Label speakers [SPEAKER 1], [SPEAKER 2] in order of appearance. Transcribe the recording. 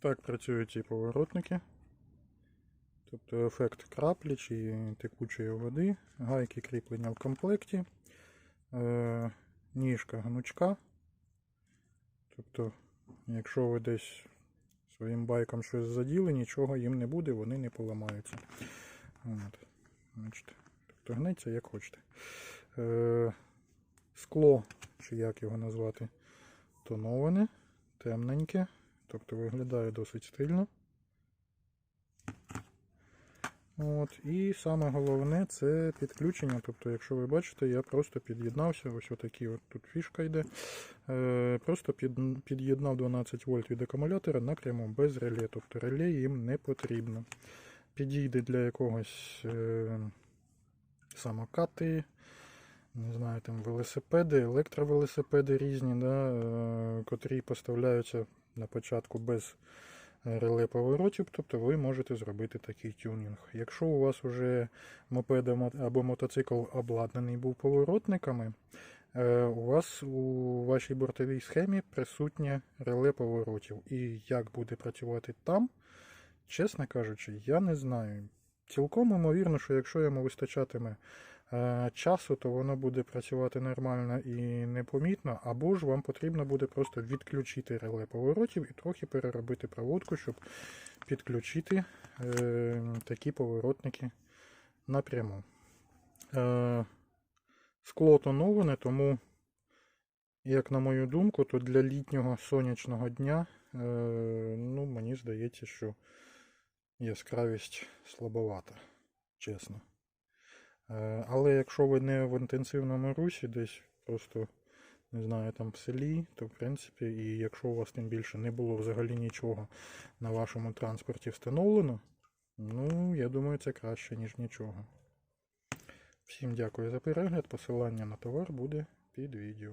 [SPEAKER 1] Так працюють ці поворотники. Тобто ефект краплі чи текучої води, гайки кріплення в комплекті, е, ніжка гнучка. Тобто, якщо ви десь своїм байком щось заділи, нічого їм не буде, вони не поламаються. От. Бачите. Тобто гнеться як хочете. Е, скло, чи як його назвати, тоноване, темненьке. Тобто виглядає досить стильно. От, і саме головне це підключення. Тобто, якщо ви бачите, я просто під'єднався, ось отакі от тут фішка йде. Е, просто під, під'єднав 12 вольт від акумулятора напряму без реле. Тобто реле їм не потрібно. Підійде для якогось е, самокати, не знаю, там велосипеди, електровелосипеди різні, да, е, котрі поставляються на початку без реле поворотів, тобто ви можете зробити такий тюнінг. Якщо у вас вже мопед або мотоцикл обладнаний був поворотниками, е, у вас у вашій бортовій схемі присутнє реле поворотів. І як буде працювати там, чесно кажучи, я не знаю. Цілком ймовірно, що якщо йому вистачатиме е, часу, то воно буде працювати нормально і непомітно, або ж вам потрібно буде просто відключити реле поворотів і трохи переробити проводку, щоб підключити е, такі поворотники напряму. Е, скло тоноване, тому, як на мою думку, то для літнього сонячного дня, е, ну, мені здається, що яскравість слабовата, чесно. Е, Але якщо ви не в інтенсивному русі, десь просто, не знаю, там в селі, то в принципі, і якщо у вас тим більше не було взагалі нічого на вашому транспорті встановлено, ну, я думаю, це краще, ніж нічого. Всім дякую за перегляд. Посилання на товар буде під відео.